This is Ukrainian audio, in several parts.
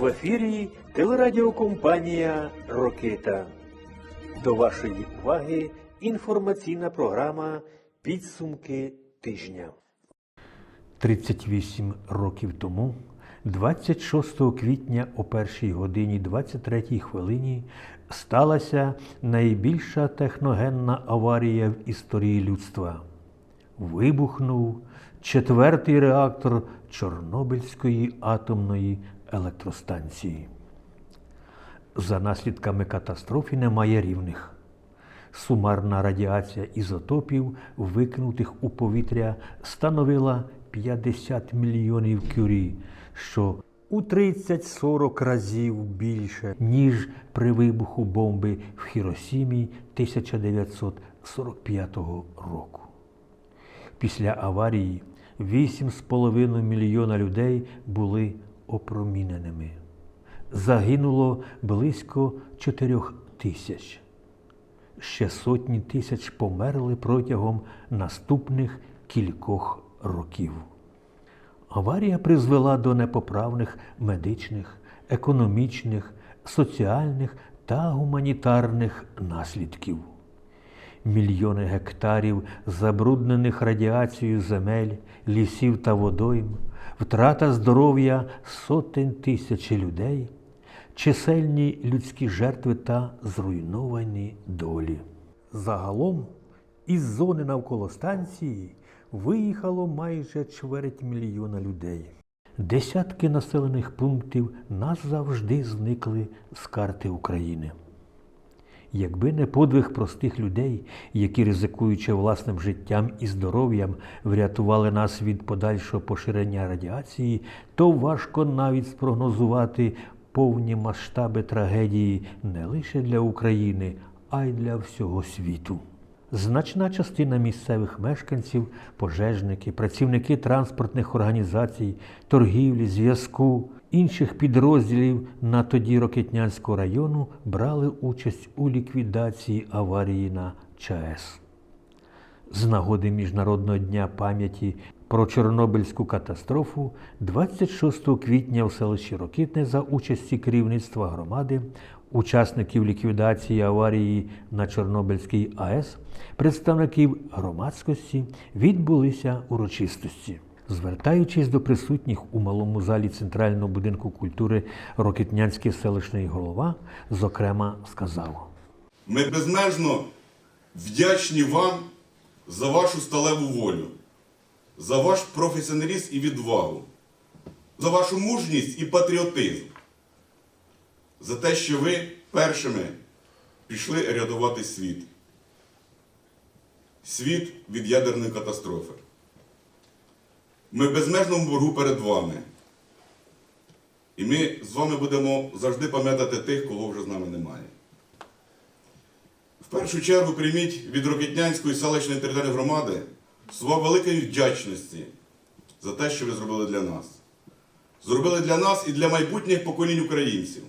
В ефірі телерадіокомпанія Рокита. До вашої уваги інформаційна програма Підсумки тижня. 38 років тому, 26 квітня о 1 годині 23 хвилині, сталася найбільша техногенна аварія в історії людства. Вибухнув четвертий реактор Чорнобильської атомної електростанції. За наслідками катастрофи немає рівних. Сумарна радіація ізотопів, викинутих у повітря, становила 50 мільйонів кюрі, що у 30-40 разів більше, ніж при вибуху бомби в Хіросімі 1945 року. Після аварії 8,5 мільйона людей були опроміненими. Загинуло близько 4 тисяч. Ще сотні тисяч померли протягом наступних кількох років. Аварія призвела до непоправних медичних, економічних, соціальних та гуманітарних наслідків. Мільйони гектарів забруднених радіацією земель, лісів та водойм, втрата здоров'я сотень тисяч людей, чисельні людські жертви та зруйновані долі. Загалом із зони навколо станції виїхало майже чверть мільйона людей. Десятки населених пунктів назавжди зникли з карти України. Якби не подвиг простих людей, які, ризикуючи власним життям і здоров'ям, врятували нас від подальшого поширення радіації, то важко навіть спрогнозувати повні масштаби трагедії не лише для України, а й для всього світу. Значна частина місцевих мешканців, пожежники, працівники транспортних організацій, торгівлі, зв'язку, інших підрозділів на тоді Рокетнянського району брали участь у ліквідації аварії на ЧАЕС. З нагоди Міжнародного дня пам'яті про Чорнобильську катастрофу 26 квітня у селищі Рокитне за участі керівництва громади, учасників ліквідації аварії на Чорнобильській АЕС, представників громадськості відбулися урочистості. Звертаючись до присутніх у малому залі Центрального будинку культури Рокитнянський селищний голова, зокрема, сказав. Ми безмежно вдячні вам за вашу сталеву волю, за ваш професіоналізм і відвагу, за вашу мужність і патріотизм, за те, що ви першими пішли рятувати світ. Світ від ядерної катастрофи. Ми в безмежному боргу перед вами. І ми з вами будемо завжди пам'ятати тих, кого вже з нами немає. В першу чергу прийміть від Рокетнянської селищної територіальної громади слова великої вдячності за те, що ви зробили для нас. Зробили для нас і для майбутніх поколінь українців.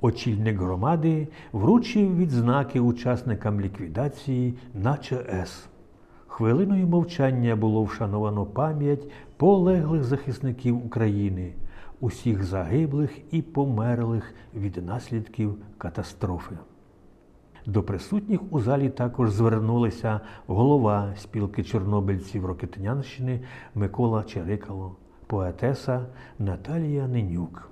Очільник громади вручив відзнаки учасникам ліквідації на ЧАЕС. Хвилиною мовчання було вшановано пам'ять полеглих захисників України, усіх загиблих і померлих від наслідків катастрофи. До присутніх у залі також звернулися голова спілки чорнобильців Рокетнянщини Микола Черикало, поетеса Наталія Ненюк.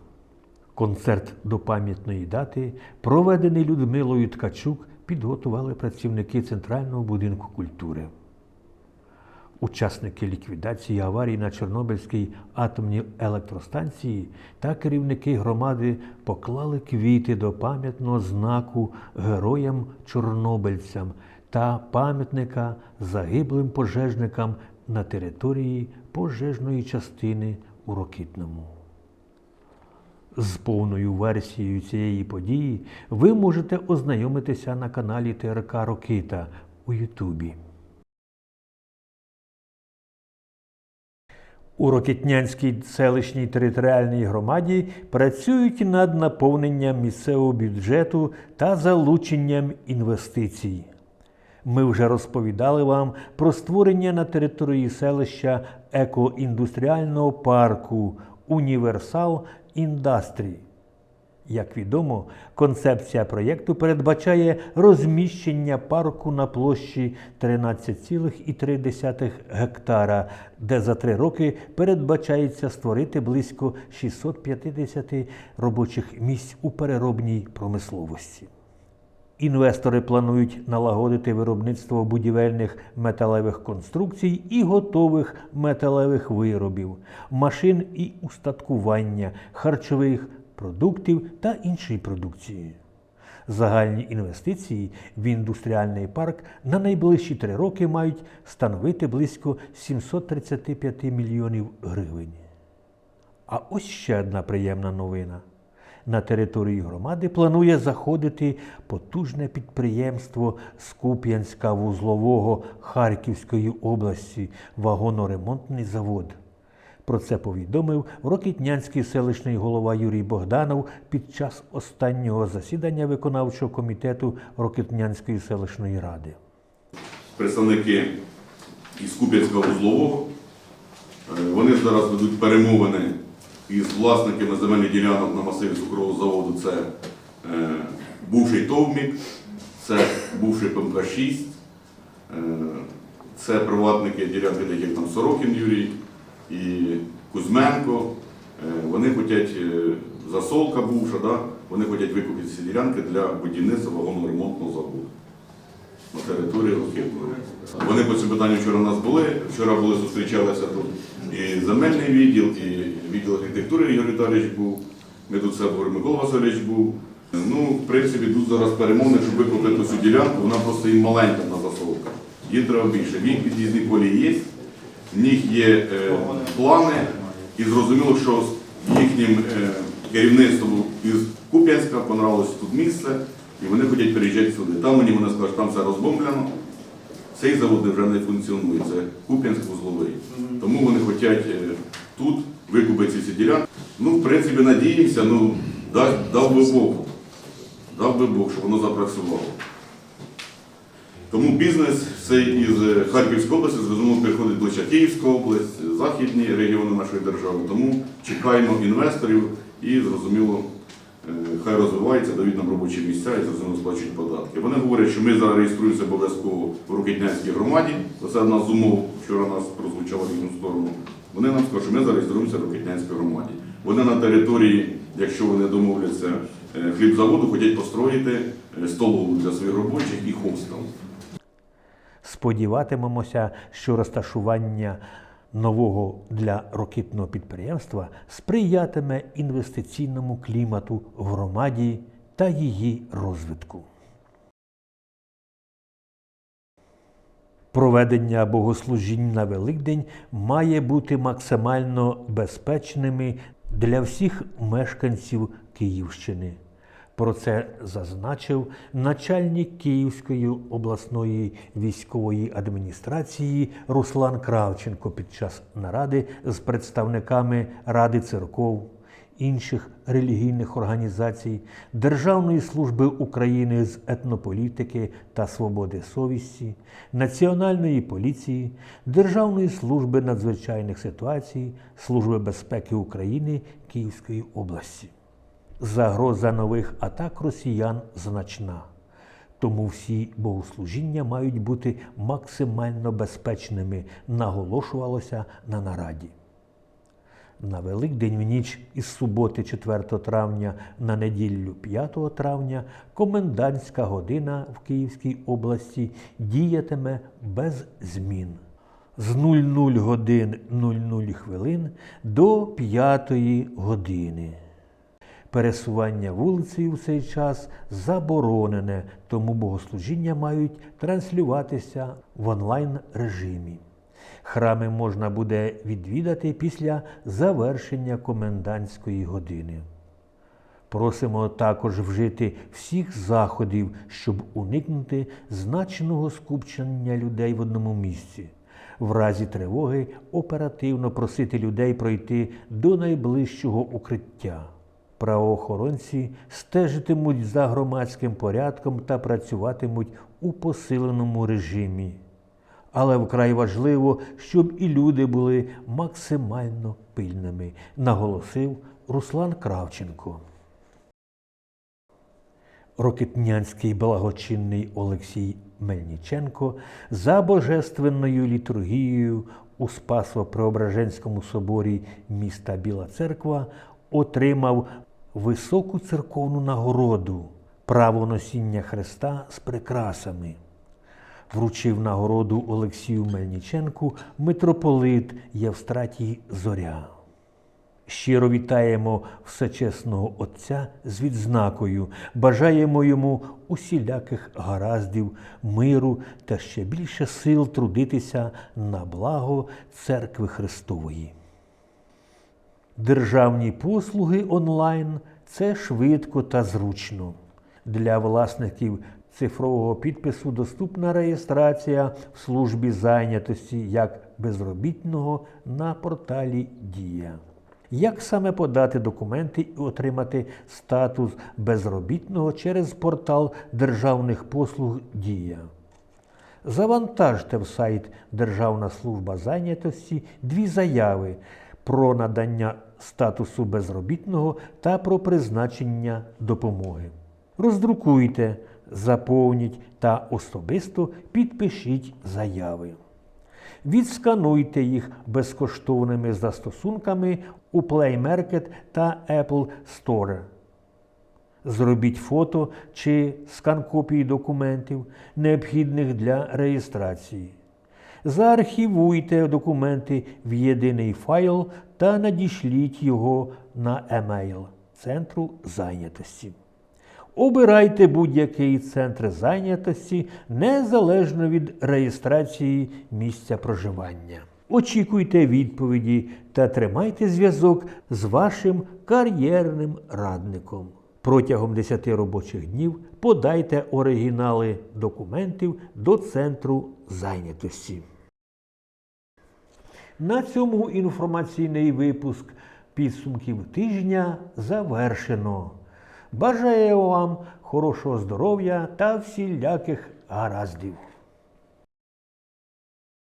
Концерт до пам'ятної дати, проведений Людмилою Ткачук, підготували працівники Центрального будинку культури. Учасники ліквідації аварії на Чорнобильській атомній електростанції та керівники громади поклали квіти до пам'ятного знаку героям-чорнобильцям та пам'ятника загиблим пожежникам на території пожежної частини у Рокітному. З повною версією цієї події ви можете ознайомитися на каналі ТРК Рокита у Ютубі. У Рокетнянській селищній територіальній громаді працюють над наповненням місцевого бюджету та залученням інвестицій. Ми вже розповідали вам про створення на території селища екоіндустріального парку Універсал Industry. Як відомо, концепція проєкту передбачає розміщення парку на площі 13,3 гектара, де за три роки передбачається створити близько 650 робочих місць у переробній промисловості. Інвестори планують налагодити виробництво будівельних металевих конструкцій і готових металевих виробів, машин і устаткування, харчових продуктів та іншої продукції. Загальні інвестиції в індустріальний парк на найближчі три роки мають становити близько 735 мільйонів гривень. А ось ще одна приємна новина. На території громади планує заходити потужне підприємство Скуп'янська вузлового Харківської області вагоноремонтний завод. Про це повідомив Рокітнянський селищний голова Юрій Богданов під час останнього засідання виконавчого комітету Рокітнянської селищної ради. Представники із Куп'янського вузлового. Е, Вони зараз ведуть перемовини із власниками земельних ділянок на масиві цукрового заводу. Це е, бувший Товмік, це бувший ПМК-6, е, це приватники ділянки, таких там Сорокін Юрій і Кузьменко. Е, Вони хочуть, е, засолка бувша, да? вони хочуть викупити ці ділянки для будівництва вагоноремонтного заводу території Рокетної. Вони по цьому питанню вчора у нас були. Вчора були, зустрічалися тут і земельний відділ, і відділ архітектури Ігор Віталійович був. Ми тут все були, Микола Васильович був. Ну, в принципі, тут зараз перемовини, щоб викупити цю ділянку, вона просто їм маленька на засолка. Їм треба більше. В їх під'їзні полі є, в них є е, плани, і зрозуміло, що їхнім е, керівництвом із Куп'янська понравилось тут місце, і вони хочуть переїжджати сюди. Там мені вони скажуть, там все розбомблено, цей завод вже не функціонує, це Куп'янськ вузловий. Тому вони хочуть е, тут викупити ці всі ділянки. Ну, в принципі, надіємося, ну, дав, дав би Бог. Дав би Бог, щоб воно запрацювало. Тому бізнес цей із е, Харківської області зрозуміло приходить ближче Київська область, західні регіони нашої держави. Тому чекаємо інвесторів і зрозуміло, хай розвивається, дають нам робочі місця і зрозуміло сплачують податки. Вони говорять, що ми зараз реєструємося обов'язково в Рокетнянській громаді. Це одна з умов, вчора нас прозвучало в їхню сторону. Вони нам скажуть, що ми зареєструємося в Рокетнянській громаді. Вони на території, якщо вони домовляться е, хлібзаводу, хочуть построїти е, столову для своїх робочих і хостел. Сподіватимемося, що розташування нового для рокітного підприємства сприятиме інвестиційному клімату в громаді та її розвитку. Проведення богослужінь на Великдень має бути максимально безпечними для всіх мешканців Київщини. Про це зазначив начальник Київської обласної військової адміністрації Руслан Кравченко під час наради з представниками Ради церков, інших релігійних організацій, Державної служби України з етнополітики та свободи совісті, Національної поліції, Державної служби надзвичайних ситуацій, Служби безпеки України Київської області. Загроза нових атак росіян значна. Тому всі богослужіння мають бути максимально безпечними, наголошувалося на нараді. На Великдень в ніч із суботи 4 травня на неділю 5 травня комендантська година в Київській області діятиме без змін з 00 годин 00 хвилин до 5 години. Пересування вулицею в цей час заборонене, тому богослужіння мають транслюватися в онлайн режимі. Храми можна буде відвідати після завершення комендантської години. Просимо також вжити всіх заходів, щоб уникнути значного скупчення людей в одному місці. В разі тривоги оперативно просити людей пройти до найближчого укриття. Правоохоронці стежитимуть за громадським порядком та працюватимуть у посиленому режимі. Але вкрай важливо, щоб і люди були максимально пильними, наголосив Руслан Кравченко. Рокитнянський благочинний Олексій Мельниченко за божественною літургією у Спасо-Преображенському соборі міста Біла Церква отримав високу церковну нагороду право носіння Христа з прикрасами. Вручив нагороду Олексію Мельниченку митрополит Євстратій Зоря. Щиро вітаємо всечесного Отця з відзнакою, бажаємо йому усіляких гараздів, миру та ще більше сил трудитися на благо Церкви Христової. Державні послуги онлайн це швидко та зручно. Для власників цифрового підпису доступна реєстрація в службі зайнятості як безробітного на порталі Дія. Як саме подати документи і отримати статус безробітного через портал державних послуг Дія? Завантажте в сайт Державна служба зайнятості дві заяви про надання статусу безробітного та про призначення допомоги. Роздрукуйте, заповніть та особисто підпишіть заяви. Відскануйте їх безкоштовними застосунками у Play Market та Apple Store. Зробіть фото чи скан копії документів, необхідних для реєстрації. Заархівуйте документи в єдиний файл та надішліть його на емейл Центру зайнятості. Обирайте будь-який центр зайнятості незалежно від реєстрації місця проживання. Очікуйте відповіді та тримайте зв'язок з вашим кар'єрним радником. Протягом 10 робочих днів подайте оригінали документів до центру зайнятості. На цьому інформаційний випуск підсумків тижня завершено. Бажаю вам хорошого здоров'я та всіляких гараздів.